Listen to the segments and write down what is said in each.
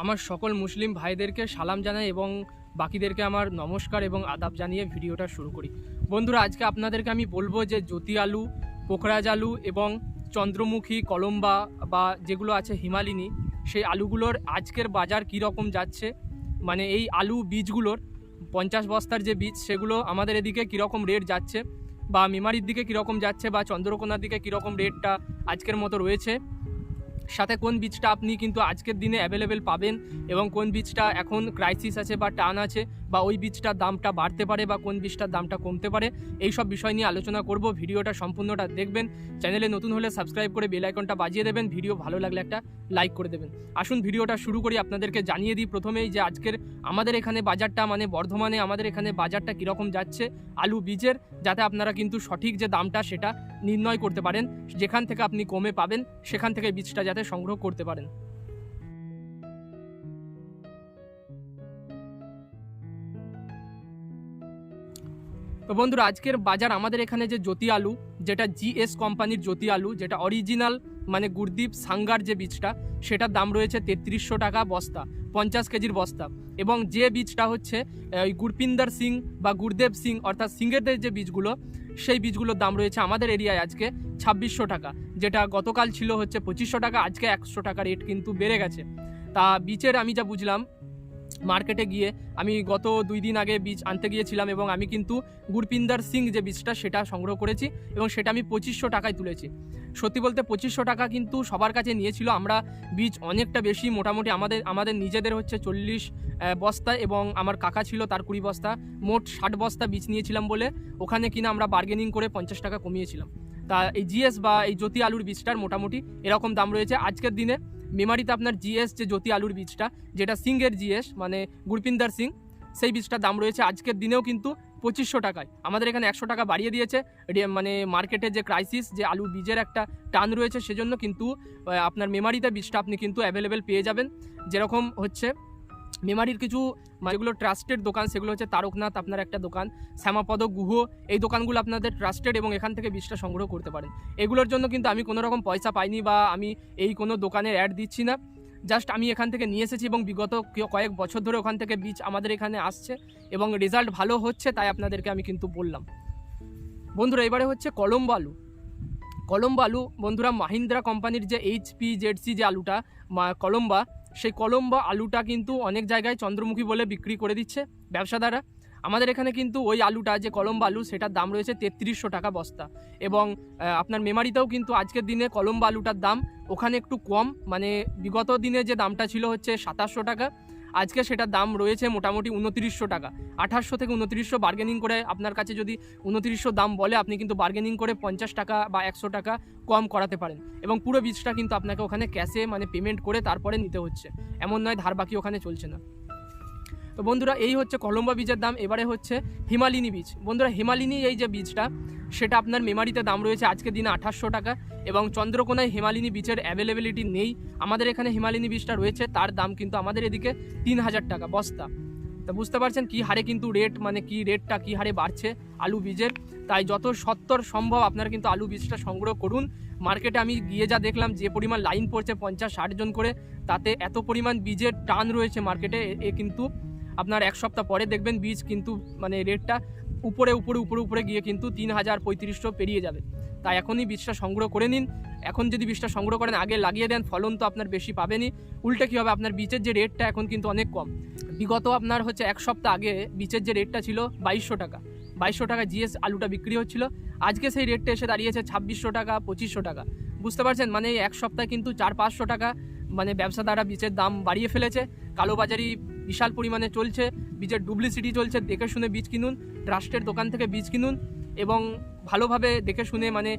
আমার সকল মুসলিম ভাইদেরকে সালাম জানাই এবং বাকিদেরকে আমার নমস্কার এবং আদাব জানিয়ে ভিডিওটা শুরু করি। বন্ধুরা, আজকে আপনাদেরকে আমি বলব যে জ্যোতি আলু পোখরাজ আলু এবং চন্দ্রমুখী, কলম্বা বা যেগুলো আছে হিমালিনী, সেই আলুগুলোর আজকের বাজার কী রকম যাচ্ছে? মানে এই আলু বীজগুলোর পঞ্চাশ বস্তার যে বীজ, সেগুলো আমাদের এদিকে কীরকম রেট যাচ্ছে? বা মেমারির দিকে কীরকম যাচ্ছে? বা চন্দ্রকোনার দিকে কীরকম রেটটা আজকের মতো রয়েছে? সাথে কোন বীজটা আপনি কিন্তু আজকের দিনে অ্যাভেলেবেল পাবেন এবং কোন বীজটা এখন ক্রাইসিস আছে বা টান আছে বা ওই বীজটার দামটা বাড়তে পারে বা কোন বীজটার দামটা কমতে পারে এই সব বিষয় নিয়ে আলোচনা করব। ভিডিওটা সম্পূর্ণটা দেখবেন চ্যানেলে নতুন হলে সাবস্ক্রাইব করে বেল আইকনটা বাজিয়ে দেবেন ভিডিও ভালো লাগলে একটা লাইক করে দেবেন। আসুন ভিডিওটা শুরু করি, আপনাদেরকে জানিয়ে দিই প্রথমেই যে আজকের আমাদের এখানে বাজারটা মানে বর্ধমানে আমাদের এখানে বাজারটা কীরকম যাচ্ছে আলু বীজের, যাতে আপনারা কিন্তু সঠিক যে দামটা সেটা নির্ণয় করতে পারেন, যেখান থেকে আপনি কমে পাবেন, সেখান থেকে বীজটা যাতে সংগ্রহ করতে পারেন। তো বন্ধুরা, আজকের বাজার আমাদের এখানে যে জ্যোতি আলু, যেটা জিএস কোম্পানির জ্যোতি আলু, যেটা অরিজিনাল মানে গুরদীপ সাঙ্গার যে বীজটা, সেটার দাম রয়েছে তেত্রিশশো টাকা বস্তা, পঞ্চাশ কেজির বস্তা। এবং যে বীজটা হচ্ছে ওই গুরপিন্দর সিং বা গুরদেব সিং, অর্থাৎ সিংহেরদের যে বীজগুলো, সেই বীজগুলোর দাম রয়েছে আমাদের এরিয়ায় আজকে ছাব্বিশশো টাকা, যেটা গতকাল ছিল হচ্ছে পঁচিশশো টাকা, আজকে একশো টাকা রেট কিন্তু বেড়ে গেছে। তা বীজের আমি যা বুঝলাম মার্কেটে গিয়ে আমি গত দুই দিন আগে বীজ আনতে গিয়েছিলাম এবং আমি কিন্তু গুরপিন্দর সিং যে বীজটা সেটা সংগ্রহ করেছি এবং সেটা আমি পঁচিশশো টাকায় তুলেছি। সত্যি বলতে পঁচিশশো টাকা কিন্তু সবার কাছে নিয়েছিল। আমরা বীজ অনেকটা বেশি, মোটামুটি আমাদের আমাদের নিজেদের হচ্ছে চল্লিশ বস্তা এবং আমার কাকা ছিল তার কুড়ি বস্তা। মোট ষাট বস্তা বীজ নিয়েছিলাম বলে ওখানে কিনা আমরা বার্গেনিং করে পঞ্চাশ টাকা কমিয়েছিলাম। তা এই জিএস বা এই জ্যোতি আলুর বীজটার মোটামুটি এরকম দাম রয়েছে। আজকের দিনে মেমারিতে আপনার জিএস যে জ্যোতি আলুর বীজটা, যেটা সিংয়ের জিএস মানে গুরপিন্দার সিং, সেই বীজটার দাম রয়েছে আজকের দিনেও কিন্তু পঁচিশশো টাকায়। আমাদের এখানে একশো টাকা বাড়িয়ে দিয়েছে। মানে মার্কেটের যে ক্রাইসিস যে আলু বীজের একটা টান রয়েছে, সেজন্য কিন্তু আপনার মেমারিতে বীজটা আপনি কিন্তু অ্যাভেলেবেল পেয়ে যাবেন। যেরকম হচ্ছে মেমারির কিছু মানে যেগুলো ট্রাস্টেড দোকান, সেগুলো হচ্ছে তারকনাথ, আপনার একটা দোকান, শ্যামাপদ, গুহ, এই দোকানগুলো আপনাদের ট্রাস্টেড এবং এখান থেকে বীজটা সংগ্রহ করতে পারেন। এগুলোর জন্য কিন্তু আমি কোনো রকম পয়সা পাইনি বা আমি এই কোনো দোকানের অ্যাড দিচ্ছি না। জাস্ট আমি এখান থেকে নিয়ে এসেছি এবং বিগত কয়েক বছর ধরে ওখান থেকে বীজ আমাদের এখানে আসছে এবং রেজাল্ট ভালো হচ্ছে তাই আপনাদেরকে আমি কিন্তু বললাম। বন্ধুরা, এবারে হচ্ছে কলম্বো আলু। কলম্বো আলু, বন্ধুরা, মাহিন্দ্রা কোম্পানির যে এইচপি জেডসি যে আলুটা কলম্বা সেই কলম বা আলুটা কিন্তু অনেক জায়গায় চন্দ্রমুখী বলে বিক্রি করে দিচ্ছে ব্যবসাদাররা। আমাদের এখানে কিন্তু ওই আলুটা, যে কলম আলু, সেটার দাম রয়েছে তেত্রিশশো টাকা বস্তা। এবং আপনার মেমারিতেও কিন্তু আজকের দিনে কলম আলুটার দাম ওখানে একটু কম। মানে বিগত দিনে যে দামটা ছিল হচ্ছে সাতাশশো টাকা। আজকে সেটার দাম রয়েছে মোটামুটি উনতিরিশশো টাকা। আঠাশশো থেকে উনতিরিশশো বার্গেনিং করে আপনার কাছে যদি উনত্রিশশো দাম বলে, আপনি কিন্তু বার্গেনিং করে পঞ্চাশ টাকা বা একশো টাকা কম করাতে পারেন। এবং পুরো বীজটা কিন্তু আপনাকে ওখানে ক্যাশে মানে পেমেন্ট করে তারপরে নিতে হচ্ছে। এমন নয় ধার বাকি ওখানে চলছে না। তো বন্ধুরা, এই হচ্ছে কলম্বা বীজের দাম, এবারে হচ্ছে হিমালিনী বীজ। বন্ধুরা, হিমালিনী এই যে বীজটা, সেটা আপনার মেমারিতে দাম রয়েছে আজকের দিনে আঠাশশো টাকা এবং চন্দ্রকোনায় হিমালিনী বীজের অ্যাভেলেবিলিটি নেই। আমাদের এখানে হিমালিনী বীজটা রয়েছে, তার দাম কিন্তু আমাদের এদিকে তিন হাজার টাকা বস্তা। তা বুঝতে পারছেন কী হারে কিন্তু রেট মানে কি রেটটা কী হারে বাড়ছে আলু বীজের? তাই যত সত্তর সম্ভব আপনারা কিন্তু আলু বীজটা সংগ্রহ করুন। মার্কেটে আমি গিয়ে যা দেখলাম, যে পরিমাণ লাইন পড়ছে পঞ্চাশ ষাট জন করে, তাতে এত পরিমাণ বীজের টান রয়েছে মার্কেটে এ কিন্তু আপনার এক সপ্তাহ পরে দেখবেন বীজ কিন্তু মানে রেটটা উপরে উপরে উপরে উপরে গিয়ে কিন্তু তিন হাজার পঁয়ত্রিশশো পেরিয়ে যাবে। তাই এখনই বীজটা সংগ্রহ করে নিন। এখন যদি বীজটা সংগ্রহ করেন, আগে লাগিয়ে দেন, ফলন তো আপনার বেশি পাবেনই। উল্টে কী হবে? আপনার বীজের যে রেটটা এখন কিন্তু অনেক কম। বিগত আপনার হচ্ছে এক সপ্তাহ আগে বীজের যে রেটটা ছিল বাইশশো টাকা। বাইশশো টাকা জিএস আলুটা বিক্রি হচ্ছিল। আজকে সেই রেটটা এসে দাঁড়িয়েছে ছাব্বিশশো টাকা, পঁচিশশো টাকা। বুঝতে পারছেন? মানে এক সপ্তাহে কিন্তু চার পাঁচশো টাকা মানে ব্যবসাদাররা বীজের দাম বাড়িয়ে ফেলেছে। কালোবাজারি বিশাল পরিমাণে চলছে, বীজের ডুপ্লিসিটি চলছে, দেখে শুনে বীজ কিনুন ট্রাস্টের দোকান থেকে বীজ কিনুন এবং ভালোভাবে দেখে শুনে মানে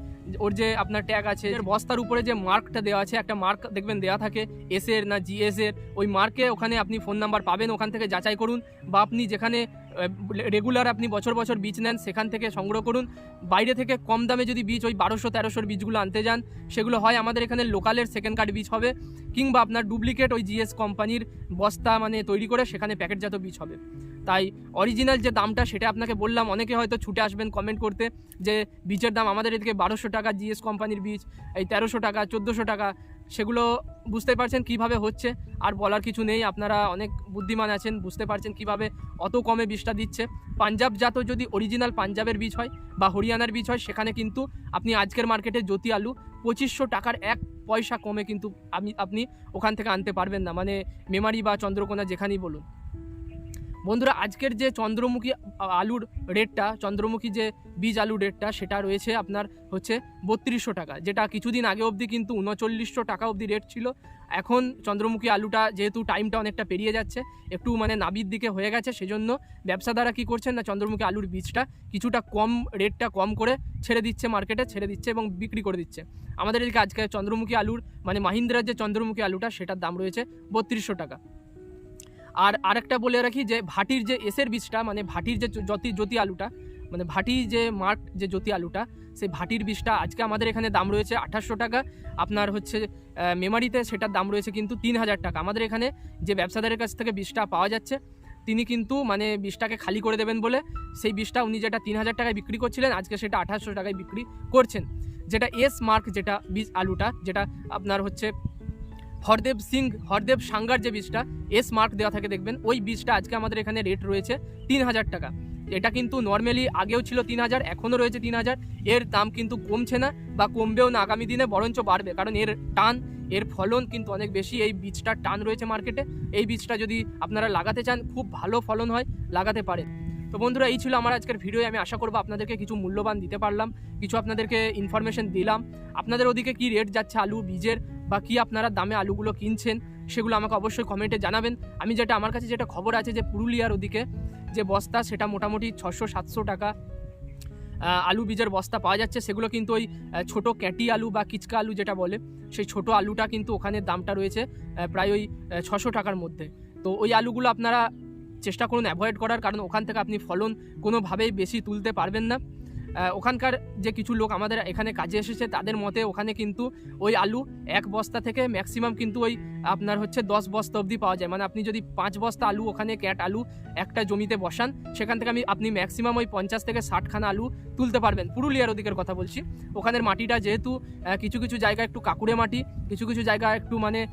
ওর যে আপনার ট্যাগ আছে এর বস্তার উপরে যে মার্কটা দেওয়া আছে একটা মার্ক দেখবেন দেওয়া থাকে এস এর না জিএস এর ওই মার্কে ওখানে আপনি ফোন নাম্বার পাবেন ওখান থেকে যাচাই করুন বা আপনি যেখানে রেগুলার আপনি বছর বছর বীজ নেন সেখান থেকে সংগ্রহ করুন। বাইরে থেকে কম দামে যদি বীজ ওই বারোশো তেরোশোর বীজগুলো আনতে যান সেগুলো হয় আমাদের এখানে লোকালের সেকেন্ড কার্ড বীজ হবে কিংবা আপনার ডুপ্লিকেট ওই জিএস কোম্পানির বস্তা মানে তৈরি করে সেখানে প্যাকেটজাত বীজ হবে। তাই অরিজিনাল যে দামটা সেটা আপনাকে বললাম অনেকে হয়তো ছুটে আসবেন কমেন্ট করতে যে বীজের দাম আমাদের এদিকে বারোশো টাকা, জিএস কোম্পানির বীজ, এই তেরোশো টাকা, চোদ্দোশো টাকা, সেগুলো বুঝতে পারছেন কীভাবে হচ্ছে। আর বলার কিছু নেই, আপনারা অনেক বুদ্ধিমান আছেন, বুঝতে পারছেন কীভাবে অত কমে বীজটা দিচ্ছে। পাঞ্জাব জাত যদি অরিজিনাল পাঞ্জাবের বীজ হয় বা হরিয়ানার বীজ হয়, সেখানে কিন্তু আপনি আজকের মার্কেটে জ্যোতি আলু পঁচিশশো টাকার এক পয়সা কমে কিন্তু আমি, আপনি ওখান থেকে আনতে পারবেন না। মানে মেমারি বা চন্দ্রকোনা যেখানেই বলুন। বন্ধুরা, আজকের যে চন্দ্রমুখী আলুর রেটটা, চন্দ্রমুখী যে বীজ আলু রেটটা, সেটা রয়েছে আপনার হচ্ছে বত্রিশশো টাকা, যেটা কিছুদিন আগে অবধি কিন্তু উনচল্লিশশো টাকা অবধি রেট ছিল। এখন চন্দ্রমুখী আলুটা যেহেতু টাইমটা অনেকটা পেরিয়ে যাচ্ছে, একটু মানে নাবির দিকে হয়ে গেছে, সেজন্য ব্যবসাদারা কি করছেন না, চন্দ্রমুখী আলুর বীজটা কিছুটা কম রেটটা কম করে ছেড়ে দিচ্ছে মার্কেটে, ছেড়ে দিচ্ছে এবং বিক্রি করে দিচ্ছে। আমাদের এদিকে আজকে চন্দ্রমুখী আলুর মানে মাহিন্দ্রার যে চন্দ্রমুখী আলুটা, সেটার দাম রয়েছে বত্রিশশো টাকা। আর আরেকটা বলে রাখি যে ভাটির যে এসের বীজটা মানে ভাটির যে জ্যোতি জ্যোতি আলুটা মানে ভাটি যে মার্ক যে জ্যোতি আলুটা, সেই ভাটির বীজটা আজকে আমাদের এখানে দাম রয়েছে আঠাশশো টাকা। আপনার হচ্ছে মেমারিতে সেটার দাম রয়েছে কিন্তু তিন হাজার টাকা। আমাদের এখানে যে ব্যবসাদারের কাছ থেকে বীজটা পাওয়া যাচ্ছে, তিনি কিন্তু মানে বীজটাকে খালি করে দেবেন বলে সেই বীজটা উনি যেটা তিন হাজার টাকায় বিক্রি করছিলেন, আজকে সেটা আঠাশশো টাকায় বিক্রি করছেন। যেটা এস মার্ক যেটা বীজ আলুটা, যেটা আপনার হচ্ছে হরদেব সিং, হরদেব সাঙ্গার যে বীজটা এস মার্ক দেওয়া থাকে দেখবেন, ওই বীজটা আজকে আমাদের এখানে রেট রয়েছে তিন হাজার টাকা। এটা কিন্তু নর্মালি আগেও ছিল তিন হাজার, এখনও রয়েছে তিন হাজার। এর দাম কিন্তু কমছে না বা কমবেও না আগামী দিনে, বরঞ্চ বাড়বে। কারণ এর টান, এর ফলন কিন্তু অনেক বেশি এই বীজটার টান রয়েছে মার্কেটে এই বীজটা যদি আপনারা লাগাতে চান, খুব ভালো ফলন হয়, লাগাতে পারেন। তো বন্ধুরা, এই ছিল আমার আজকের ভিডিও আমি আশা করব আপনাদেরকে কিছু মূল্যবান দিতে পারলাম, কিছু আপনাদেরকে ইনফরমেশন দিলাম। আপনাদের ওদিকে কি রেট যাচ্ছে আলু, বীজের? বা কি আপনারা দামে আলুগুলো কিনছেন, সেগুলো আমাকে অবশ্যই কমেন্টে জানাবেন। আমি যেটা, আমার কাছে যেটা খবর আছে যে পুরুলিয়ার ওদিকে যে বস্তা, সেটা মোটামুটি ছশো সাতশো টাকা আলু বীজের বস্তা পাওয়া যাচ্ছে। সেগুলো কিন্তু ওই ছোট ক্যাটি আলু বা কিচকা আলু যেটা বলে, সেই ছোট আলুটা কিন্তু ওখানে দামটা রয়েছে প্রায় ওই ছশো টাকার মধ্যে। তো ওই আলুগুলো আপনারা চেষ্টা করুন অ্যাভয়েড করার, কারণ ওখান থেকে আপনি ফলন কোনোভাবেই বেশি তুলতে পারবেন না। ওখানকার যে কিছু লোক আমাদের এখানে কাজে এসেছে, তাদের মতে ওখানে কিন্তু ওই আলু এক বস্তা থেকে ম্যাক্সিমাম কিন্তু ওই আপনার হচ্ছে দশ বস্তা অবধি পাওয়া যায়। মানে আপনি যদি পাঁচ বস্তা আলু, ওখানে ক্যাট আলু, একটা জমিতে বসান, সেখান থেকে আমি, আপনি ম্যাক্সিমাম ওই পঞ্চাশ থেকে ষাটখানা আলু তুলতে পারবেন। পুরুলিয়ার ওদিকের কথা বলছি। ওখানের মাটিটা যেহেতু কিছু কিছু জায়গায় একটু কাকুরে মাটি, কিছু কিছু জায়গা একটু মানে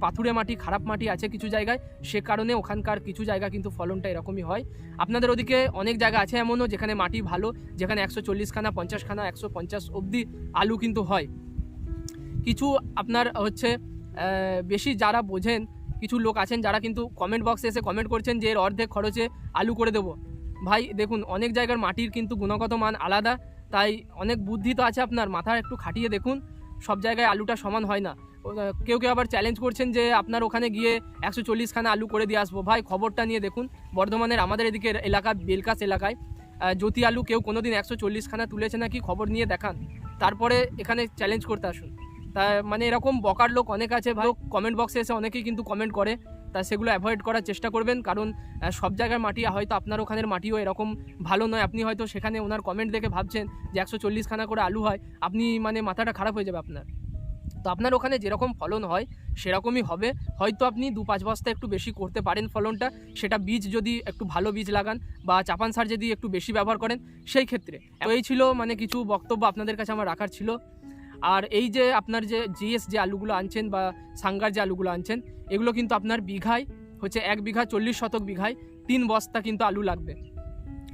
পাথুরে মাটি, খারাপ মাটি আছে কিছু জায়গায়, সে কারণে ওখানকার কিছু জায়গা কিন্তু ফলনটা এরকমই হয়। আপনাদের ওদিকে অনেক জায়গা আছে এমনও, যেখানে মাটি ভালো, যেখানে একশো চল্লিশখানা, পঞ্চাশখানা, একশো পঞ্চাশ অবধি আলু কিন্তু হয়। কিছু আপনার হচ্ছে বেশি যারা বোঝেন, কিছু লোক আছেন যারা কিন্তু কমেন্ট বক্সে এসে কমেন্ট করছেন যে এর অর্ধেক খরচে আলু করে দেবো। ভাই, দেখুন, অনেক জায়গার মাটির কিন্তু গুণগত মান আলাদা, তাই অনেক বুদ্ধি তো আছে আপনার মাথা একটু খাটিয়ে দেখুন, সব জায়গায় আলুটা সমান হয় না। কেউ কেউ আবার চ্যালেঞ্জ করছেন যে আপনার ওখানে গিয়ে একশো চল্লিশখানা আলু করে দিয়ে আসব। ভাই, খবরটা নিয়ে দেখুন, বর্ধমানের আমাদের এদিকে এলাকা, বেলকাস এলাকায় জ্যোতি আলু কেউ কোনোদিন একশো চল্লিশখানা তুলেছে নাকি খবর নিয়ে দেখান। তারপরে এখানে চ্যালেঞ্জ করতে আসুন। তা মানে এরকম বকার লোক অনেক আছে ভাই কমেন্ট বক্সে এসে অনেকেই কিন্তু কমেন্ট করে। তা সেগুলো অ্যাভয়েড করার চেষ্টা করবেন, কারণ সব জায়গার মাটি হয়তো আপনার ওখানের মাটিও এরকম ভালো নয়। আপনি হয়তো সেখানে ওনার কমেন্ট দেখে ভাবছেন যে একশো চল্লিশখানা করে আলু হয়, আপনি মানে মাথাটা খারাপ হয়ে যাবে আপনার। তো আপনার ওখানে যেরকম ফলন হয়, সেরকমই হবে। হয়তো আপনি দু পাঁচ বস্তা একটু বেশি করতে পারেন ফলনটা, সেটা বীজ যদি একটু ভালো বীজ লাগান বা চাপান সার যদি একটু বেশি ব্যবহার করেন, সেই ক্ষেত্রে। এই ছিল মানে কিছু বক্তব্য আপনাদের কাছে আমার রাখার ছিল। আর এই যে আপনার যে জিএস যে আলুগুলো আনছেন বা সাঙ্গার যে আলুগুলো আনছেন, এগুলো কিন্তু আপনার বিঘায়, হচ্ছে এক বিঘা চল্লিশ শতক বিঘায় তিন বস্তা কিন্তু আলু লাগবে,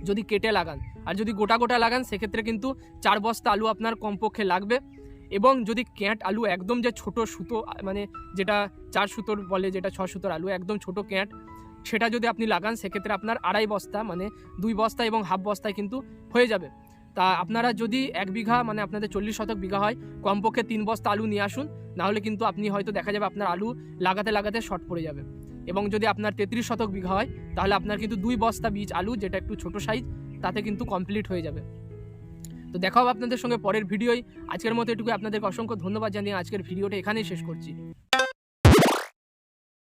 যদি কেটে লাগান। আর যদি গোটা গোটা লাগান, সেক্ষেত্রে কিন্তু চার বস্তা আলু আপনার কমপক্ষে লাগবে। এবং যদি ক্যাঁট আলু একদম যে ছোট সুতো মানে যেটা চার সুতোর বলে, যেটা ছ সুতোর আলু, একদম ছোট ক্যাঁট, সেটা যদি আপনি লাগান, সেক্ষেত্রে আপনার আড়াই বস্তা মানে দুই বস্তা এবং হাফ বস্তায় কিন্তু হয়ে যাবে। তা আপনারা যদি এক বিঘা মানে আপনাদের চল্লিশ শতক বিঘা হয়, কমপক্ষে তিন বস্তা আলু নিয়ে আসুন, নাহলে কিন্তু আপনি হয়তো দেখা যাবে আপনার আলু লাগাতে লাগাতে শর্ট পড়ে যাবে। এবং যদি আপনার তেত্রিশ শতক বিঘা হয়, তাহলে আপনার কিন্তু দুই বস্তা বীজ আলু, যেটা একটু ছোট সাইজ, তাতে কিন্তু কমপ্লিট হয়ে যাবে। তো দেখা হবে আপনাদের সঙ্গে পরের ভিডিওই। আজকের মতো এটুকু আপনাদেরকে অসংখ্য ধন্যবাদ জানিয়ে আজকের ভিডিওটা এখানেই শেষ করছি।